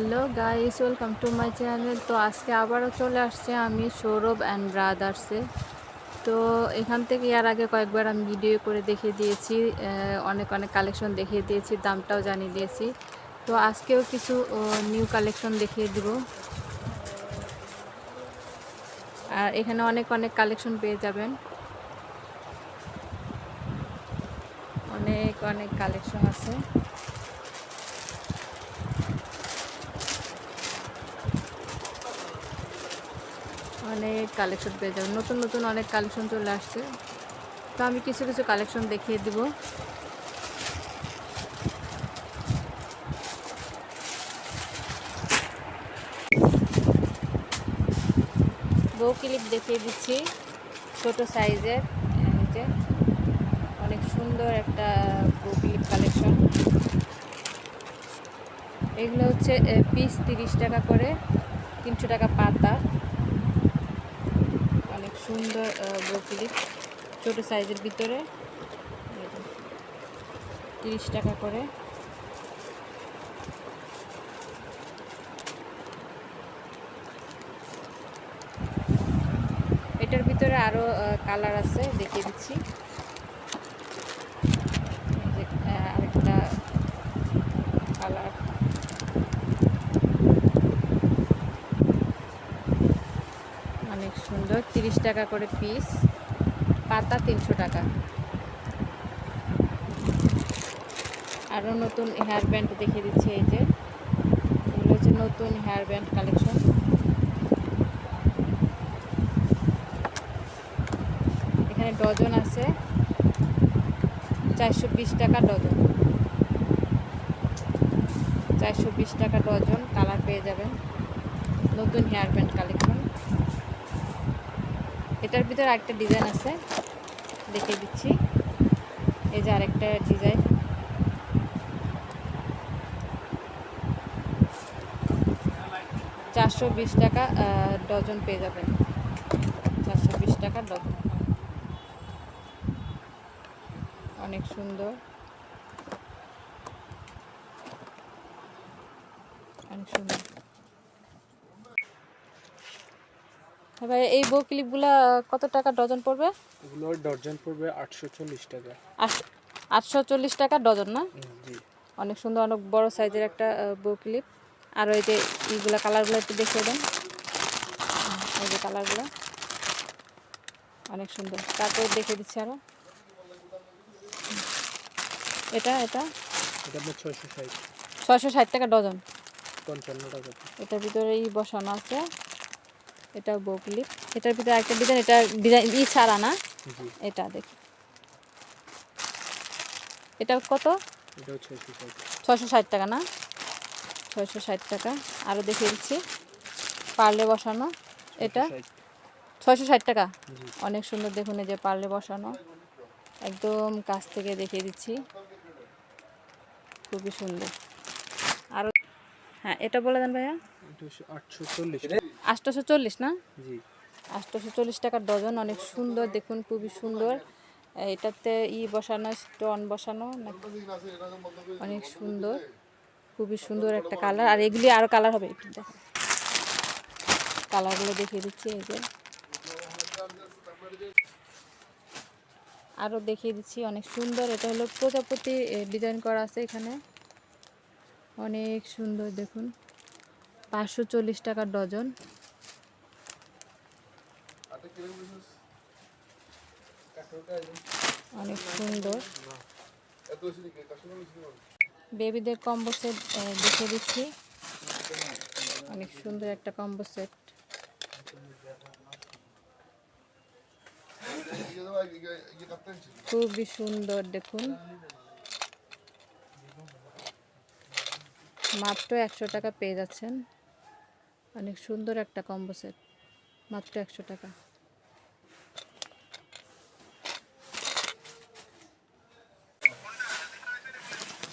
Hello guys, welcome to my channel. তো আজকে আবারও চলে আসছে আমি সৌরভ অ্যান্ড ব্রাদার্সে। তো এখান থেকে এর আগে কয়েকবার আমি ভিডিও করে দেখিয়ে দিয়েছি অনেক অনেক কালেকশন দেখিয়ে দিয়েছি, দামটাও জানিয়ে দিয়েছি। তো আজকেও কিছু নিউ কালেকশন দেখিয়ে দিব। আর এখানে অনেক অনেক কালেকশন পেয়ে যাবেন। অনেক অনেক কালেকশন আছে। অনেক কালেকশন পেয়ে যাবেন নতুন নতুন অনেক কালেকশন চলে আসছে। তো আমি কিছু কিছু কালেকশন দেখিয়ে দিব। বউ ক্লিপ দেখিয়ে দিচ্ছি। ছোট সাইজের যে। অনেক সুন্দর একটা বউ ক্লিপ কালেকশন এগুলো হচ্ছে পিস তিরিশ টাকা করে, তিনশো টাকা পাতা। সুন্দর ব্রোকলি ছোট সাইজের ভিতরে। তিরিশ টাকা করে। এটার ভিতরে আরও কালার আছে, দেখিয়ে দিচ্ছি এই যে, আহ, আরেকটা কালার অনেক সুন্দর তিরিশ টাকা করে পিস পাতা তিনশো টাকা। আরও নতুন হেয়ার ব্যান্ড দেখিয়ে দিচ্ছে এই যে। এগুলো হচ্ছে নতুন হেয়ার ব্যান্ড কালেকশন এখানে ডজন আছে। চারশো বিশ টাকা ডজন চারশো বিশ টাকা ডজন কালার পেয়ে যাবেন। নতুন হেয়ার ব্যান্ড কালেকশন এটার ভিতরে আরেকটা ডিজাইন আছে। দেখে দিচ্ছি। এই যে আরেকটা ডিজাইন চারশো বিশ টাকা ডজন পেয়ে যাবেন। চারশো বিশ টাকা ডজন। অনেক সুন্দর অনেক সুন্দর ভাই এই বউ ক্লিপগুলা কত টাকা ডজন পড়বে? এগুলোর ডর্জন পড়বে আটশো চল্লিশ টাকা। আটশো চল্লিশ টাকা ডজন না? জি। অনেক সুন্দর অনেক বড় সাইজের একটা বউ ক্লিপ। আর ওই যে এইগুলা কালারগুলো একটু দেখিয়ে দেন। এই যে কালারগুলো। অনেক সুন্দর। তারপর দেখে দিচ্ছি আরও। এটা এটা? ছয়শো ষাট। টাকা ডজন। পঞ্চান্ন টাকা। এটার ভিতরে ই বসানো আছে। এটা বকলি এটার ভিতরে একটা ডিজাইন এটা ডিজাইন ই ছাড়া না। এটা দেখি। এটা কত? এটাও ছয়শো ষাট। টাকা না? ছয়শো ষাট টাকা। আরও দেখিয়ে দিচ্ছি। পার্লে বসানো। এটা? ছয়শো ষাট টাকা? অনেক সুন্দর দেখুন এই যে পার্লে বসানো। একদম কাছ থেকে দেখিয়ে দিচ্ছি। খুবই সুন্দর। হ্যাঁ এটা বলে দেন ভাইয়া। আটশো চল্লিশ না? জি। আটশোশো চল্লিশ টাকার ডজন অনেক সুন্দর দেখুন খুবই সুন্দর। এটাতে ই বসানো স্টোন বসানো নাকি? অনেক সুন্দর খুবই সুন্দর একটা কালার। আর এগুলি আরও কালার হবে একটু দেখো কালারগুলো দেখিয়ে দিচ্ছি এই যে। আরও দেখিয়ে দিচ্ছি অনেক সুন্দর। এটা হলো প্রজাপতি ডিজাইন করা আছে এখানে। অনেক সুন্দর, দেখুন। পাঁচশো চল্লিশ টাকা ডজন। অনেক সুন্দর। বেবিদের কম্বো সেট দেখে দিচ্ছি। অনেক সুন্দর একটা কম্বো সেট। খুবই সুন্দর, দেখুন। মাত্র একশো টাকা পেয়ে যাচ্ছেন। অনেক সুন্দর একটা কম্বো সেট মাত্র একশো টাকা।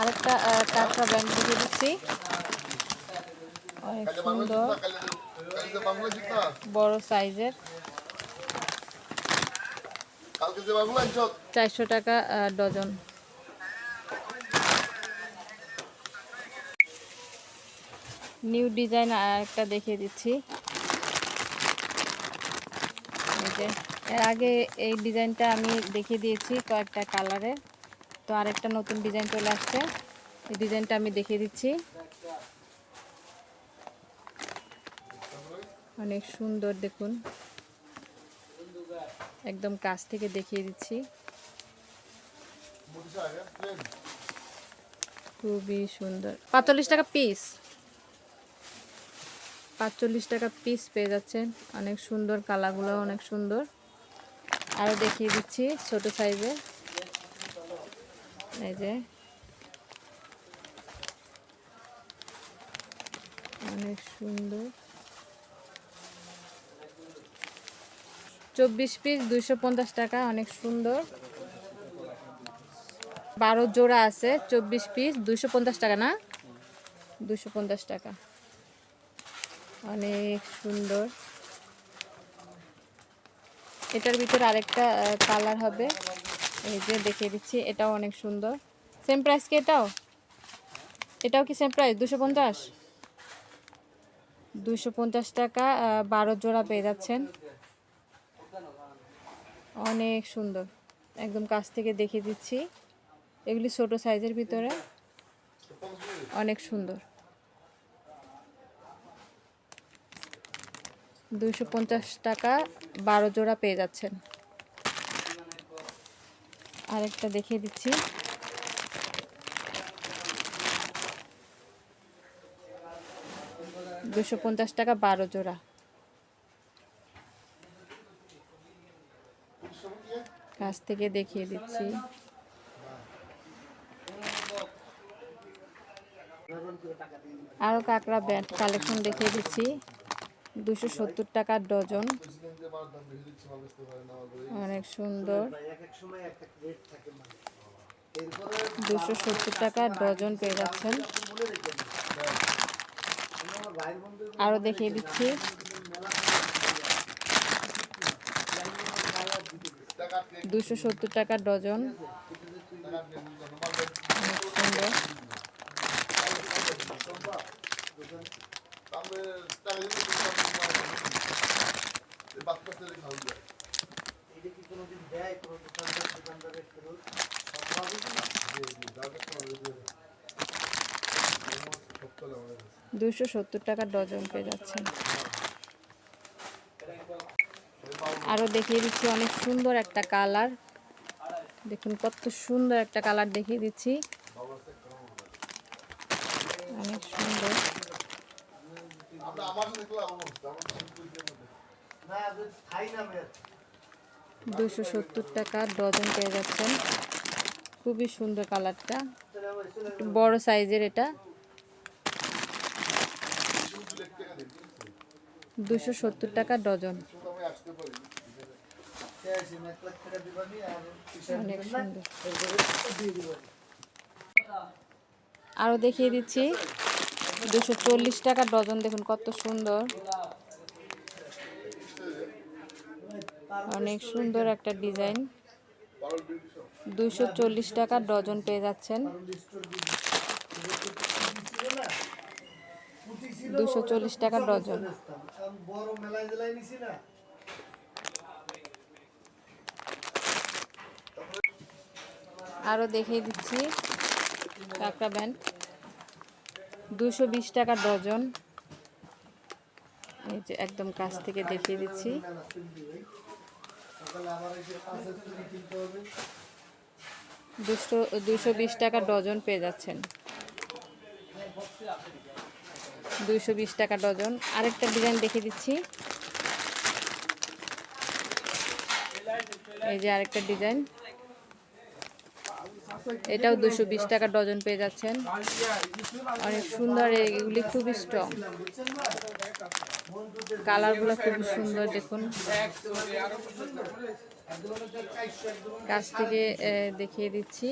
আরেকটা টাকা ব্যাংক দিয়ে দিচ্ছি। অনেক সুন্দর বড় সাইজের। চারশো টাকা ডজন। নিউ ডিজাইন একটা দেখিয়ে দিচ্ছি। এর আগে এই ডিজাইনটা আমি দেখিয়ে দিয়েছি কয়েকটা কালারে তো আরেকটা নতুন ডিজাইন চলে আসছে। এই ডিজাইনটা আমি দেখিয়ে দিচ্ছি। অনেক সুন্দর দেখুন। একদম কাছ থেকে দেখিয়ে দিচ্ছি। খুবই সুন্দর। পাঁচচল্লিশ টাকা পিস। পাঁচচল্লিশ টাকা পিস পেয়ে যাচ্ছেন। অনেক সুন্দর কালারগুলো, অনেক সুন্দর। আরও দেখিয়ে দিচ্ছি ছোট সাইজে এই যে। অনেক সুন্দর। চব্বিশ পিস দুইশো পঞ্চাশ টাকা, অনেক সুন্দর। বারো জোড়া আছে, চব্বিশ পিস দুইশো পঞ্চাশ টাকা না? দুশো টাকা। অনেক সুন্দর। এটার ভিতরে আরেকটা কালার হবে। এই যে দেখিয়ে দিচ্ছি, এটাও অনেক সুন্দর। সেম প্রাইস কি এটাও? এটাও কি সেম প্রাইস দুশো পঞ্চাশ? দুশো পঞ্চাশ টাকা বারো জোড়া পেয়ে যাচ্ছেন। অনেক সুন্দর। একদম কাছ থেকে দেখিয়ে দিচ্ছি। এগুলি ছোট সাইজের ভিতরে। অনেক সুন্দর। দুইশো পঞ্চাশ টাকা বারো জোড়া পেয়ে যাচ্ছেন। আরেকটা দেখিয়ে দিচ্ছি। দুশো পঞ্চাশ টাকা বারো জোড়া। কাছ থেকে দেখিয়ে দিচ্ছি। আরও কাঁকড়া ব্যাট কালেকশন দেখিয়ে দিচ্ছি। দুশো সত্তর টাকা ডজন। অনেক সুন্দর। দুশো সত্তর টাকা ডজন পেয়ে যাচ্ছেন। আরও দেখিয়ে দিচ্ছি। দুশো সত্তর টাকা ডজন। দুশো সত্তর টাকা ডজন পেয়ে যাচ্ছেন আরও দেখিয়ে দিচ্ছি অনেক সুন্দর একটা কালার। দেখুন কত সুন্দর একটা কালার দেখিয়ে দিচ্ছি। অনেক সুন্দর। দুশো সত্তর টাকা ডজন পেয়ে যাচ্ছেন। খুবই সুন্দর কালারটা। বড় সাইজের এটা। দুশো সত্তর টাকা ডজন। সুন্দর। আরও দেখিয়ে দিচ্ছি। দুশো টাকা ডজন, দেখুন কত সুন্দর। অনেক সুন্দর একটা ডিজাইন। দুশো চল্লিশ টাকা ডজন পেয়ে যাচ্ছেন। দুশো চল্লিশ টাকা ডজন। আরও দেখিয়ে দিচ্ছি কাঁকড়া ব্যান্ড। দুশো বিশ টাকা ডজন। এই যে একদম কাছ থেকে দেখিয়ে দিচ্ছি। দুশো দুশো বিশ টাকা ডজন পেয়ে যাচ্ছেন। দুইশো বিশ টাকা ডজন। আরেকটা ডিজাইন দেখিয়ে দিচ্ছি। এই যে আরেকটা ডিজাইন। এটাও দুশো বিশ টাকা ডজন পেয়ে যাচ্ছেন। অনেক সুন্দর, এগুলি খুবই স্ট্রং কালারগুলো খুবই সুন্দর, দেখুন। কাছ থেকে দেখিয়ে দিচ্ছি।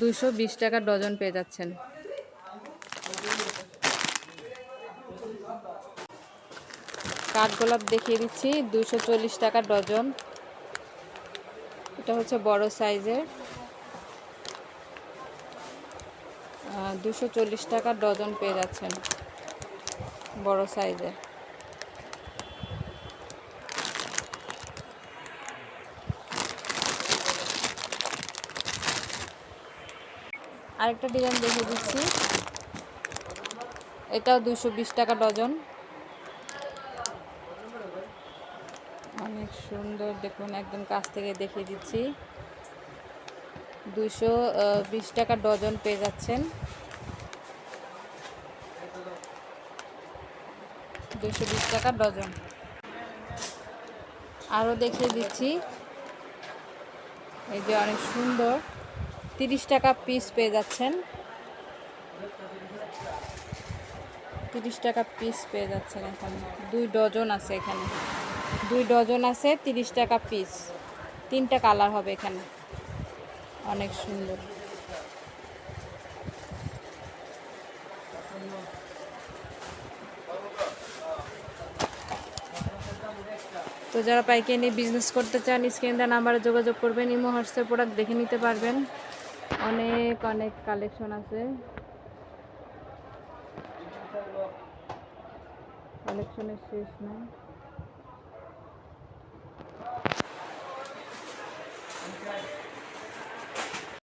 দুশো বিশ টাকা ডজন পেয়ে যাচ্ছেন। কাঠগোলাপ দেখিয়ে দিচ্ছি দুশো চল্লিশ টাকা ডজন। এটা হচ্ছে বড় সাইজের। দুশো চল্লিশ টাকা ডজন পেয়ে যাচ্ছেন বড় সাইজের আরেকটা ডিজাইন দেখে দিচ্ছি। এটাও দুশো বিশ টাকা ডজন। অনেক সুন্দর দেখুন, একদম কাছ থেকে দেখিয়ে দিচ্ছি। দুশো বিশ টাকা ডজন পেয়ে যাচ্ছেন। দুশো বিশ টাকা ডজন। আরও দেখিয়ে দিচ্ছি। এই যে অনেক সুন্দর। তিরিশ টাকা পিস পেয়ে যাচ্ছেন। তিরিশ টাকা পিস পেয়ে যাচ্ছেন এখানে। দুই ডজন আছে এখানে। দুই ডজন আছে, তিরিশ টাকা পিস। তিনটা কালার হবে এখানে। অনেক সুন্দর। তো যারা পাইকারি নিয়ে বিজনেস করতে চান স্ক্রিন নাম্বারে যোগাযোগ করবেন, ইমো, হোয়াটসঅ্যাপ প্রোডাক্ট দেখে নিতে পারবেন। অনেক অনেক কালেকশন আছে। কালেকশনের শেষ নাই।